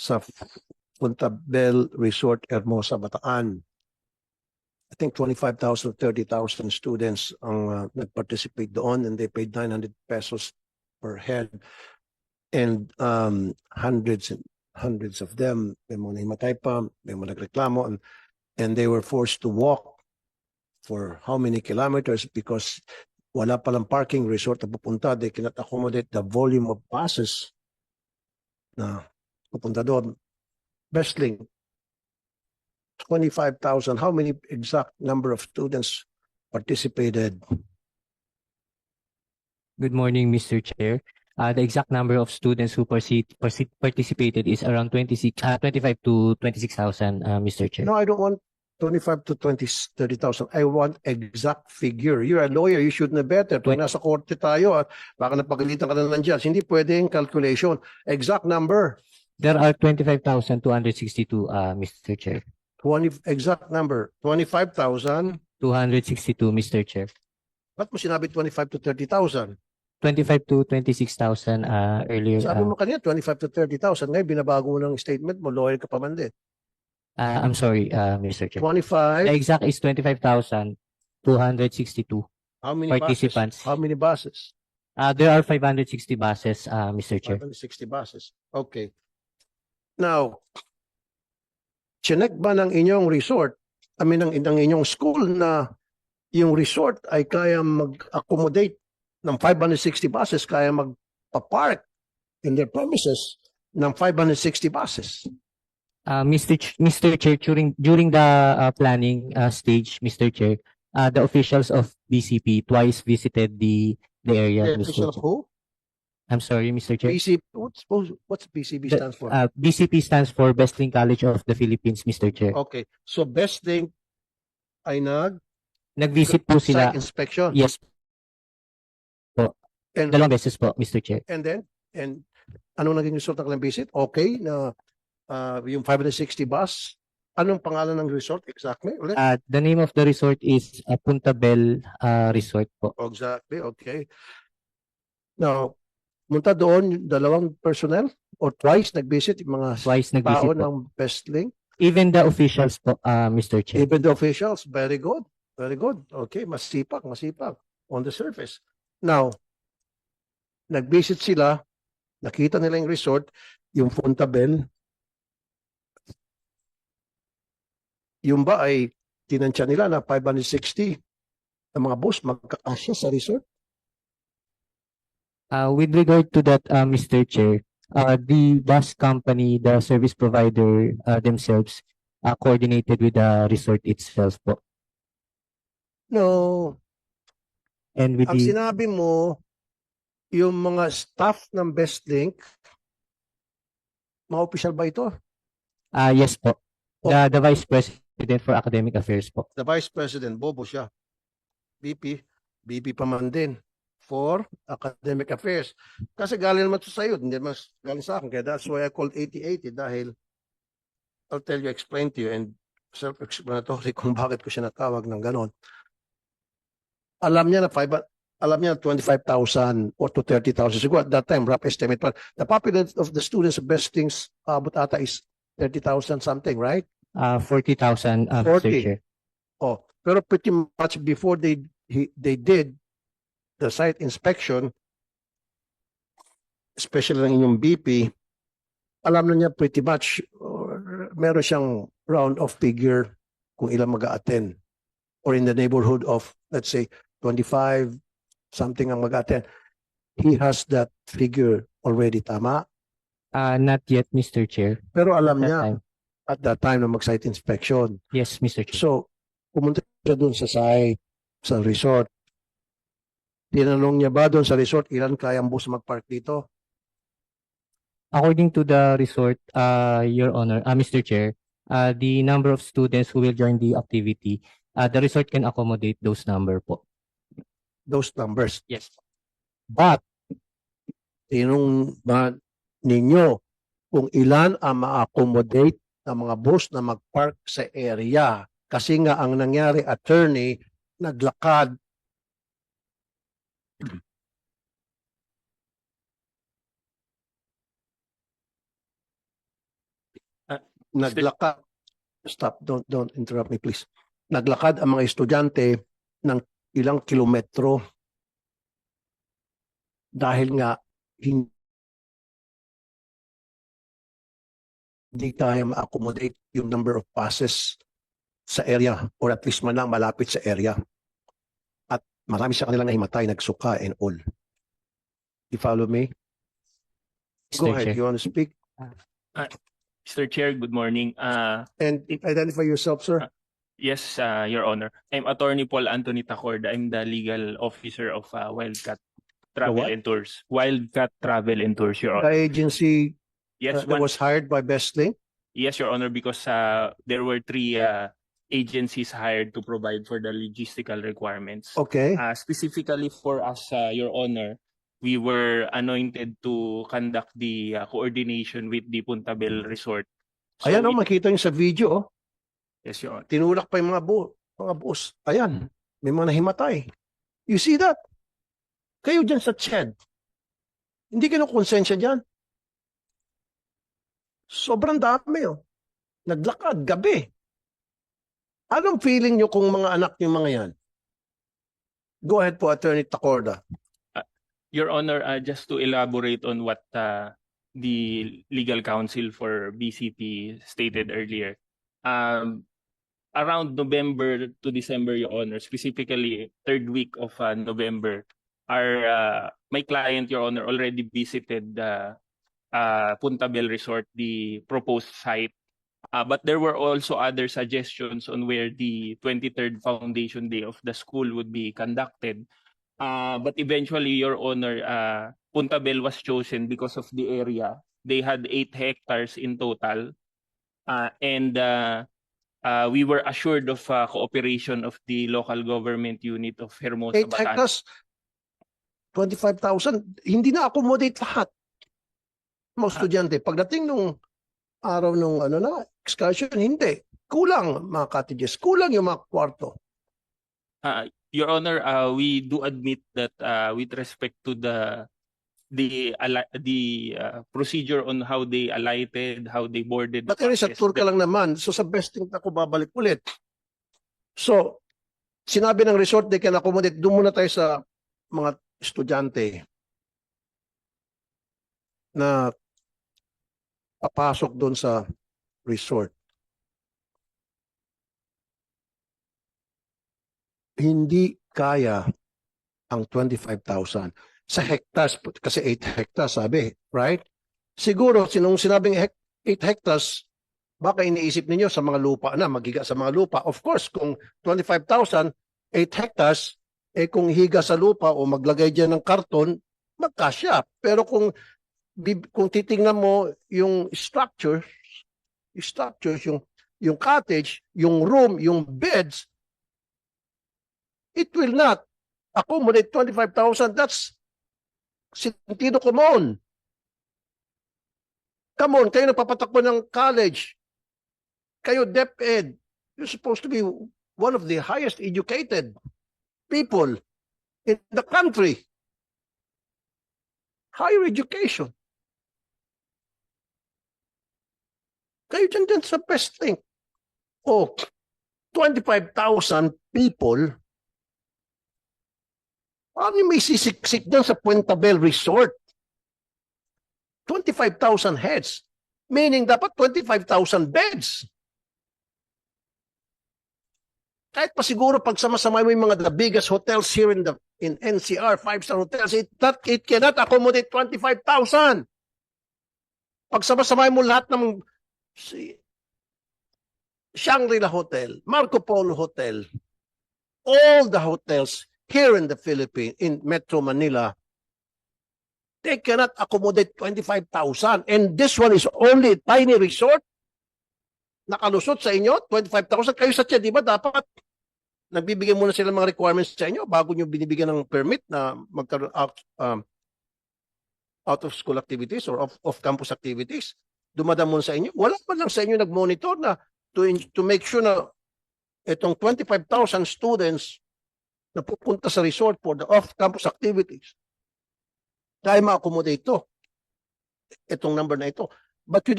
sa Punta Bell Resort Hermosa, Bataan. I think 25,000, 30,000 students ang uh, nag-participate doon and they paid 900 pesos per head. And um, hundreds and hundreds of them, may mga nahimatay pa, may mga nagreklamo, and, and they were forced to walk for how many kilometers because wala palang parking resort na pupunta. They cannot accommodate the volume of buses na pupunta doon. Besling, 25,000. How many exact number of students participated? Good morning, Mr. Chair. Uh, the exact number of students who participated is around 26, uh, 25 to 26,000, uh, Mr. Chair. No, I don't want 25 to 20, 30,000. I want exact figure. You're a lawyer, you should know better. Twen- nasa korte tayo, at baka napagalitan ka na ng judge, hindi pwede yung calculation. Exact number. There are 25,262, uh, Mr. Chair. 20, exact number. 25,000. 262, Mr. Chair. Ba't mo sinabi 25 to 30,000? 25 to 26,000, uh, earlier. Sabi Uh, mo kanina 25 to 30,000. Ngayon, binabago mo ng statement mo, lawyer ka pa man din. uh, I'm sorry, uh, Mr. Chair. 25, The exact is 25,262 how many buses? participants. How many buses? Uh, there are 560 buses, uh, Mr. Chair. 560 buses. Okay. Now, chinek ba ng inyong resort, I mean, ng, ng inyong school na yung resort ay kaya mag-accommodate ng 560 buses, kaya magpa-park in their premises ng 560 buses. Uh, Mr. Ch- Mr. Chair, during during the uh, planning uh, stage, Mr. Chair, uh, the officials of BCP twice visited the the area. The Mr. official of who? I'm sorry, Mr. Chair. BCP, what's, what's BCP The- stands for? Uh, BCP stands for Bestling College of the Philippines, Mr. Chair. Okay, so best thing ay nag Nag-visit po sila. site inspection. Yes, And, dalawang beses po, Mr. Chair. and then, and ano naging result ng kanilang visit? Okay, na uh, yung 560 bus. Anong pangalan ng resort exactly? Ulit? Uh, the name of the resort is uh, Punta Bell uh, Resort po. Exactly, okay. Now, munta doon yung dalawang personnel or twice nag-visit yung mga Twice tao nag-visit po. ng Bestlink. Even the officials po, uh, Mr. Chair. Even the officials, very good. Very good. Okay, masipag, masipag on the surface. Now, nag-visit sila, nakita nila yung resort, yung Punta Bell. Yung ba ay tinansya nila na 560 ang mga bus magkakasya sa resort? Uh, with regard to that, uh, Mr. Chair, uh, the bus company, the service provider uh, themselves, uh, coordinated with the resort itself po. No. And with Ang the, sinabi mo, yung mga staff ng Bestlink, mga official ba ito? uh, yes po, Oh. the, the Vice President for Academic Affairs po. the Vice President, bobo siya. VP, VP pa man din for Academic Affairs. Kasi galing naman to sa iyo, hindi naman galing sa akin. Kaya that's why I called 8080 dahil I'll tell you, explain to you and self-explanatory kung bakit ko siya natawag ng ganon. Alam niya na 5, alam niya na 25,000 or to 30,000. Siguro at that time, rough estimate. But the population of the students best things, abot ata is 30,000 something, right? Uh, 40,000, uh, 40. Mr. Chair. Oh, pero pretty much before they he, they did the site inspection, especially ng inyong BP, alam na niya pretty much or meron siyang round of figure kung ilan mag attend or in the neighborhood of let's say 25 something ang mag attend He has that figure already tama, Uh, not yet, Mr. Chair. pero alam That niya time. at that time na mag-site inspection. Yes, Mr. Chair. So, pumunta siya doon sa site, sa resort. Tinanong niya ba doon sa resort, ilan kayang bus mag-park dito? According to the resort, uh, Your Honor, uh, Mr. Chair, uh, the number of students who will join the activity, uh, the resort can accommodate those number po. Those numbers. Yes. But, tinanong ba ninyo kung ilan ang ma-accommodate ng mga bus na mag-park sa area? Kasi nga ang nangyari, attorney, naglakad naglakad, stop, don't, don't interrupt me please. Naglakad ang mga estudyante ng ilang kilometro dahil nga hin- hindi kaya ma-accommodate yung number of passes sa area or at least man lang malapit sa area. Marami sa kanilang nahimatay, nagsuka and all. You follow me? Go Mr. ahead, Chair. you want to speak? Mr. Chair, good morning. Uh, And identify yourself, sir. yes, uh, Your Honor. I'm Attorney Paul Anthony Tacorda. I'm the legal officer of uh, Wildcat Travel what? and Tours. Wildcat Travel and Tours, Your The Honor. agency Yes, uh, that one, was hired by Bestlink. yes, Your Honor, because uh, there were three uh, agencies hired to provide for the logistical requirements. Okay. Uh, specifically for us, uh, Your Honor, we were anointed to conduct the uh, coordination with the Punta Bell Resort. So Ayan, oh, it- makita niyo sa video, oh. yes, Your Honor. tinulak pa yung mga bu mga bus. Ayan, may mga nahimatay. You see that? Kayo dyan sa CHED. Hindi kayo konsensya dyan. Sobrang dami, oh. Naglakad, gabi. Anong feeling nyo kung mga anak nyo mga yan? Go ahead po, Attorney Tacorda. Your Honor, uh, just to elaborate on what uh, the legal counsel for BCP stated earlier, um, around November to December, Your Honor, specifically third week of uh, November, our uh, my client, Your Honor, already visited the uh, Punta Bell Resort, the proposed site. Uh, but there were also other suggestions on where the 23rd foundation day of the school would be conducted. Uh, but eventually, Your Honor, uh, Punta Bell was chosen because of the area. They had eight hectares in total. Uh, and uh, uh, we were assured of uh, cooperation of the local government unit of Hermosa, 8 Bataan. hectares, 25,000. Hindi na accommodate lahat. Mga estudyante. Pagdating nung araw nung ano na, excursion, hindi. Kulang mga cottages. Kulang yung mga kwarto. Uh, Your Honor, uh, we do admit that uh, with respect to the the the uh, procedure on how they alighted, how they boarded But sa buses, tour ka lang naman. So sa besting ako babalik ulit. So, sinabi ng resort, they can accommodate. Doon muna tayo sa mga estudyante na papasok doon sa resort. Hindi kaya ang 25,000 sa hectares, kasi 8 hectares sabi, right? Siguro, sinong sinabing hec- 8 hectares, baka iniisip ninyo sa mga lupa na, magiga sa mga lupa. Of course, kung 25,000, 8 hectares, eh kung higa sa lupa o maglagay dyan ng karton, magkasya. Pero kung kung titingnan mo yung structure, structures, yung yung cottage, yung room, yung beds, it will not accommodate 25,000. That's sentido common. Come on, kayo nagpapatakbo ng college. Kayo DepEd. You're supposed to be one of the highest educated people in the country. Higher education. Kayo dyan dyan sa best thing. Oh, 25,000 people. Yung may sisiksik dyan sa Puente Bell Resort? 25,000 heads. Meaning dapat 25,000 beds. Kahit pa siguro pag sama-sama mo yung mga the biggest hotels here in the in NCR, five-star hotels, it, that, it cannot accommodate 25,000. Pag sama-sama mo lahat ng si, Shangri-La Hotel, Marco Polo Hotel, all the hotels here in the Philippines, in Metro Manila, they cannot accommodate 25,000. And this one is only a tiny resort. Nakalusot sa inyo, 25,000. Kayo sa di ba dapat nagbibigay muna sila ng mga requirements sa inyo bago nyo binibigyan ng permit na magkaroon out, um, out of school activities or off, off campus activities. Dumadam muna sa inyo. Wala pa lang sa inyo nag-monitor na to, to make sure na itong 25,000 students na pupunta sa resort for the off-campus activities dahil ma-accommodate ito. Itong number na ito. But you didn't